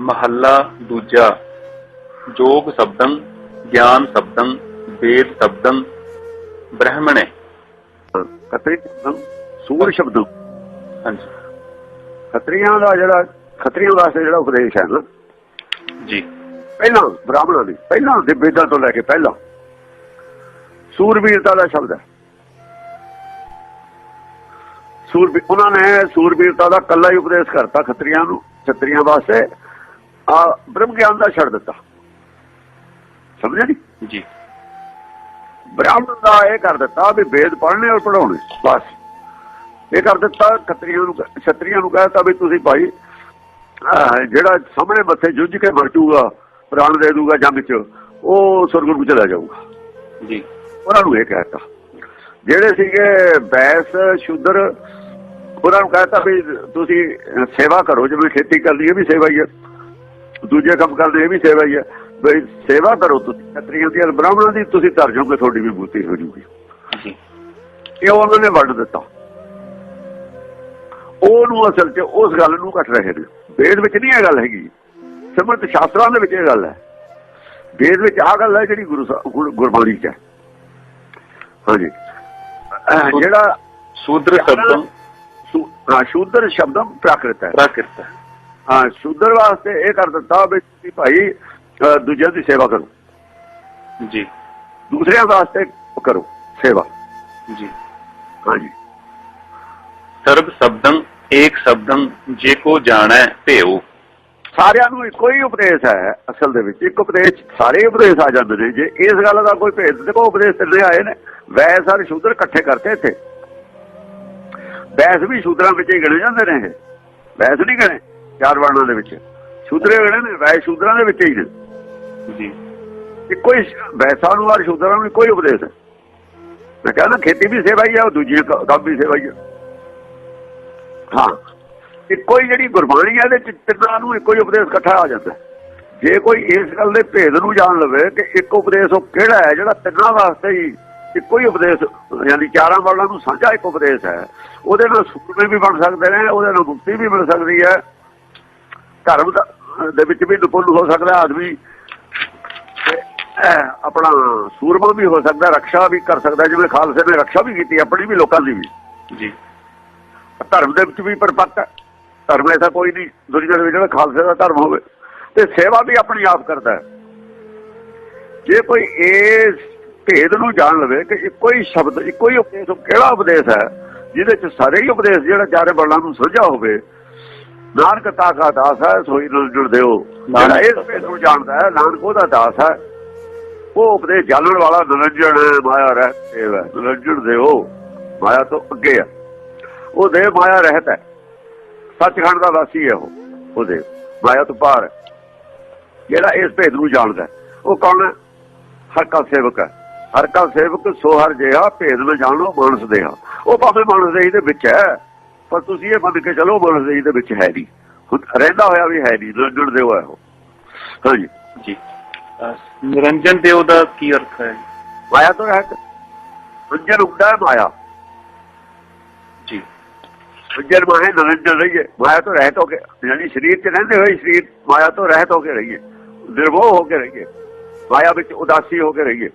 ਮਹੱਲਾ ਦੂਜਾ। ਜੋਗ ਸ਼ਬਦੰ ਗਿਆਨ ਸ਼ਬਦੰ ਵੇਦ ਸ਼ਬਦੰ ਬ੍ਰਹਮਣੇ। ਖੱਤਰੀ ਸ਼ਬਦਮ ਸੂਰ ਸ਼ਬਦਮ ਹਾਂਜੀ। ਖੱਤਰੀਆਂ ਦਾ ਜਿਹੜਾ ਖੱਤਰੀਆਂ ਵਾਸਤੇ ਜਿਹੜਾ ਉਪਦੇਸ਼ ਹੈ ਨਾ। ਜੀ। ਪਹਿਲਾਂ ਬ੍ਰਾਹਮਣਾਂ ਦੀ। ਪਹਿਲਾਂ ਦੇ ਵੇਦਾਂ ਤੋਂ ਲੈ ਕੇ ਪਹਿਲਾਂ। ਸੂਰਬੀਰਤਾ ਦਾ ਸ਼ਬਦ ਹੈ। ਸੂਰਬੀ ਉਹਨਾਂ ਨੇ ਸੂਰਬੀਰਤਾ ਦਾ ਕੱਲਾ ਹੀ ਉਪਦੇਸ਼ ਕਰਤਾ ਖੱਤਰੀਆਂ ਨੂੰ ਖੱਤਰੀਆਂ ਵਾਸਤੇ। ਆ ਬ੍ਰਹਮ ਗਿਆਨ ਦਾ ਛੱਡ ਦਿੱਤਾ। ਸਮਝਿਆ ਨਹੀਂ ਜੀ। ਬ੍ਰਾਹਮਣ ਦਾ ਇਹ ਕਰ ਦਿੱਤਾ ਵੀ ਵੇਦ ਪੜ੍ਹਨੇ ਔਰ ਪੜਾਉਣੇ ਬਸ। ਇਹ ਕਰ ਦਿੱਤਾ ਖੱਤਰੀਆਂ ਨੂੰ ਛਤਰੀਆਂ ਨੂੰ ਕਹਿਤਾ ਵੀ ਤੁਸੀਂ ਭਾਈ ਜਿਹੜਾ ਸਾਹਮਣੇ ਮੱਥੇ ਜੁੱਝ ਕੇ ਮਰ ਪ੍ਰਾਣ ਦੇ ਦੂਗਾ ਜੰਗ 'ਚ ਉਹ ਸੁਰਗ ਨੂੰ ਚਲਾ ਜਾਊਗਾ। ਜੀ। ਉਹਨਾਂ ਨੂੰ ਇਹ ਕਹਿਤਾ ਜਿਹੜੇ ਸੀਗੇ ਬੈਸ ਸ਼ੂਦਰ ਉਹਨਾਂ ਨੂੰ ਕਹਿਤਾ ਵੀ ਤੁਸੀਂ ਸੇਵਾ ਕਰੋ ਜਿਵੇਂ ਖੇਤੀ ਕਰਦੀ ਇਹ ਵੀ ਸੇਵਾ ਹੀ ਹੈ। ਦੂਜੇ ਕੰਮ ਕਰਦੇ ਇਹ ਵੀ ਸੇਵਾ ਹੀ ਹੈ। ਵੀ ਸੇਵਾ ਕਰੋ ਤੁਸੀਂ ਖੱਤਰੀਆਂ ਦੀ ਬ੍ਰਾਹਮਣਾਂ ਦੀ ਤੁਸੀਂ ਧਰ ਜਾਓਗੇ ਤੁਹਾਡੀ ਵੀ ਬੂਤੀ ਹੋ ਜੂਗੀ। ਇਹ ਉਹਨਾਂ ਨੇ ਵੰਡ ਦਿੱਤਾ। ਉਹਨੂੰ ਅਸਲ 'ਚ ਉਸ ਗੱਲ ਨੂੰ ਘਟ ਰਹੇ ਨੇ। ਵੇਦ ਵਿੱਚ ਨਹੀਂ ਇਹ ਗੱਲ ਹੈਗੀ। ਸਮਰਤ ਸ਼ਾਸਤਰਾਂ ਦੇ ਵਿੱਚ ਇਹ ਗੱਲ ਹੈ। ਵੇਦ ਵਿੱਚ ਆ ਗੱਲ ਹੈ ਜਿਹੜੀ ਗੁਰੂ ਗੁਰਬਾਣੀ 'ਚ ਹੈ। ਹਾਂਜੀ। ਜਿਹੜਾ ਸ਼ੂਦਰ ਸ਼ਬਦੰ ਸ਼ੂਦਰ ਸ਼ਬਦਮ ਪ੍ਰਾਕ੍ਰਿਤ ਹੈ। ਪ੍ਰਾਕਿਰਤ ਹੈ। ਹਾਂ ਸ਼ੂਦਰ ਵਾਸਤੇ ਇਹ ਕਰ ਦਿੱਤਾ ਵੀ ਤੁਸੀਂ ਭਾਈ ਦੂਜਿਆਂ ਦੀ ਸੇਵਾ ਕਰੋ। ਜੀ। ਦੂਸਰਿਆਂ ਵਾਸਤੇ ਕਰੋ ਸੇਵਾ। ਜੀ। ਹਾਂਜੀ। ਸਰਬ ਸ਼ਬਦੰ ਏਕ ਸ਼ਬਦੰ ਜੇ ਕੋ ਜਾਣੈ ਭੇਉ। ਸਾਰਿਆਂ ਨੂੰ ਇੱਕੋ ਹੀ ਉਪਦੇਸ਼ ਹੈ ਅਸਲ ਦੇ ਵਿੱਚ। ਇੱਕ ਉਪਦੇਸ਼ ਸਾਰੇ ਉਪਦੇਸ਼ ਆ ਜਾਂਦੇ ਨੇ। ਜੇ ਇਸ ਗੱਲ ਦਾ ਕੋਈ ਭੇਦ ਦੇਖੋ ਉਪਦੇਸ਼ ਤਿੰਨੇ ਆਏ ਨੇ। ਵੈਸ ਔਰ ਸ਼ੂਦਰ ਇਕੱਠੇ ਕਰਤੇ ਇੱਥੇ। ਵੈਸ ਵੀ ਸ਼ੂਦਰਾਂ ਵਿੱਚ ਹੀ ਗਿਣੇ ਜਾਂਦੇ ਨੇ ਇਹ। ਵੈਸ ਨਹੀਂ ਗਿਣੇ। ਚਾਰ ਵਰਣਾਂ ਦੇ ਵਿੱਚ। ਸ਼ੂਦਰੇ ਗਿਣੇ ਨੇ ਵੈਸ ਸ਼ੂਦਰਾਂ ਦੇ ਵਿੱਚ ਹੀ ਨੇ। ਜੀ। ਇੱਕੋ ਹੀ ਵੈਸਾਂ ਨੂੰ ਔਰ ਸ਼ੂਦਰਾਂ ਨੂੰ ਹੀ ਉਪਦੇਸ਼ ਹੈ ਮੈਂ ਕਹਿੰਦਾ ਖੇਤੀ ਵੀ ਸੇਵਾ ਹੀ ਹੈ ਉਹ ਦੂਜੀ ਕੰਮ ਵੀ ਸੇਵਾ ਹੀ ਹੈ ਹਾਂ। ਇੱਕੋ ਹੀ ਜਿਹੜੀ ਗੁਰਬਾਣੀ ਹੈ ਇਹਦੇ ਤਿੰਨਾਂ ਨੂੰ ਇੱਕੋ ਹੀ ਉਪਦੇਸ਼ ਇਕੱਠਾ ਆ ਜਾਂਦਾ। ਜੇ ਕੋਈ ਇਸ ਗੱਲ ਦੇ ਭੇਦ ਨੂੰ ਜਾਣ ਲਵੇ ਕਿ ਇੱਕ ਉਪਦੇਸ਼ ਉਹ ਕਿਹੜਾ ਹੈ ਜਿਹੜਾ ਤਿੰਨਾਂ ਵਾਸਤੇ ਹੀ ਇੱਕੋ ਹੀ ਉਪਦੇਸ਼ ਯਾਨੀ ਚਾਰਾਂ ਵਰਣਾਂ ਨੂੰ ਸਾਂਝਾ ਇੱਕ ਉਪਦੇਸ਼ ਹੈ ਉਹਦੇ ਨਾਲ ਸੂਰਮੇ ਵੀ ਬਣ ਸਕਦੇ ਨੇ ਉਹਦੇ ਨਾਲ ਮੁਕਤੀ ਵੀ ਮਿਲ ਸਕਦੀ ਹੈ। ਧਰਮ ਦਾ ਵਿੱਚ ਵੀ ਨਿਪੁੰਨ ਹੋ ਸਕਦਾ ਆਦਮੀ। ਆਪਣਾ ਸੂਰਮਾ ਵੀ ਹੋ ਸਕਦਾ ਰਕਸ਼ਾ ਵੀ ਕਰ ਸਕਦਾ ਜਿਵੇਂ ਖਾਲਸੇ ਨੇ ਰਕਸ਼ਾ ਵੀ ਕੀਤੀ ਆਪਣੀ ਵੀ ਲੋਕਾਂ ਦੀ ਵੀ। ਜੀ। ਧਰਮ ਦੇ ਵਿੱਚ ਵੀ ਪਰਪੱਕ ਧਰਮ ਐਸਾ ਕੋਈ ਨਹੀਂ ਦੁਨੀਆ ਦੇ ਵਿੱਚ ਜਿਹੜਾ ਖਾਲਸੇ ਦਾ ਧਰਮ ਹੋਵੇ। ਤੇ ਸੇਵਾ ਵੀ ਆਪਣੀ ਆਪ ਕਰਦਾ ਜੇ ਕੋਈ ਇਸ ਭੇਦ ਨੂੰ ਜਾਣ ਲਵੇ ਕਿ ਇੱਕੋ ਹੀ ਸ਼ਬਦ ਇੱਕੋ ਹੀ ਉਪਦੇਸ਼ ਕਿਹੜਾ ਉਪਦੇਸ਼ ਹੈ ਜਿਹਦੇ ਚ ਸਾਰੇ ਹੀ ਉਪਦੇਸ਼ ਜਿਹੜਾ ਚਾਰੇ ਬਲਾਂ ਨੂੰ ਸੁਝਾ ਹੋਵੇ ਨਾਨਕ ਤਾਕਾ ਦਾਸ ਹੈ ਸੋਈ ਨਾਲ ਜੁੜ ਦਿਓ ਜਿਹੜਾ ਇਸ ਭੇਦ ਨੂੰ ਜਾਣਦਾ ਹੈ ਨਾਨਕ ਉਹਦਾ ਦਾਸ ਹੈ। ਉਹ ਉਪਦੇਸ਼ ਜਾਣਨ ਵਾਲਾ ਨਿਰੰਜਨ ਹੈ, ਮਾਇਆ ਰਹਿਤ ਹੈ। ਨਿਰੰਜਨ ਦਿਓ ਮਾਇਆ ਤੋਂ ਅੱਗੇ ਹੈ। ਉਹ ਦੇਵ ਮਾਇਆ ਰਹਿਤ ਹੈ। ਸੱਚਖੰਡ ਦਾ ਵਾਸੀ ਹੈ ਉਹ ਉਹ ਦੇਵ। ਮਾਇਆ ਤੋਂ ਪਾਰ ਹੈ। ਜਿਹੜਾ ਇਸ ਭੇਦ ਨੂੰ ਜਾਣਦਾ ਹੈ। ਉਹ ਕੌਣ ਹੈ? ਹਰ ਕਾ ਸੇਵਕ ਹੈ। ਹਰ ਕਾ ਸੇਵਕ ਸੋ ਹਰ ਜਿਹਾ ਭੇਦ ਨੂੰ ਜਾਣੋ ਮਾਨਸ ਦੇਹਾ ਉਹ ਭਾਵੇਂ ਮਾਨਸ ਦੇ ਵਿੱਚ ਹੈ। ਪਰ ਤੁਸੀਂ ਇਹ ਮੰਨ ਕੇ ਚਲੋ ਦੇਹੀ ਦੇ ਵਿੱਚ ਹੈ ਨਹੀਂ। ਰਹਿੰਦਾ ਹੋਇਆ ਵੀ ਹੈ ਨਹੀਂ ਨਿਰੰਜਨ ਦੇਵ ਹੈ ਉਹ। ਹਾਂਜੀ। ਜੀ। ਨਿਰੰਜਨ ਦੇਵ ਦਾ ਕੀ ਅਰਥ ਹੈ? ਮਾਇਆ ਤੋਂ ਰਹਿਤ। ਨਿਰੰਜਨ ਹੁੰਦਾ ਹੈ ਮਾਇਆ। ਜੀ। ਨਿਰੰਜਨ ਮਾਇਆ ਨਿਰੰਜਨ ਰਹੀਏ। ਮਾਇਆ ਤੋਂ ਰਹਿਤ ਹੋ ਕੇ ਯਾਨੀ ਸਰੀਰ 'ਚ ਰਹਿੰਦੇ ਹੋਏ ਸਰੀਰ ਮਾਇਆ ਤੋਂ ਰਹਿਤ ਹੋ ਕੇ ਰਹੀਏ। ਨਿਰਭਉ ਹੋ ਕੇ ਰਹੀਏ। ਮਾਇਆ ਵਿੱਚ ਉਦਾਸੀ ਹੋ ਕੇ ਰਹੀਏ।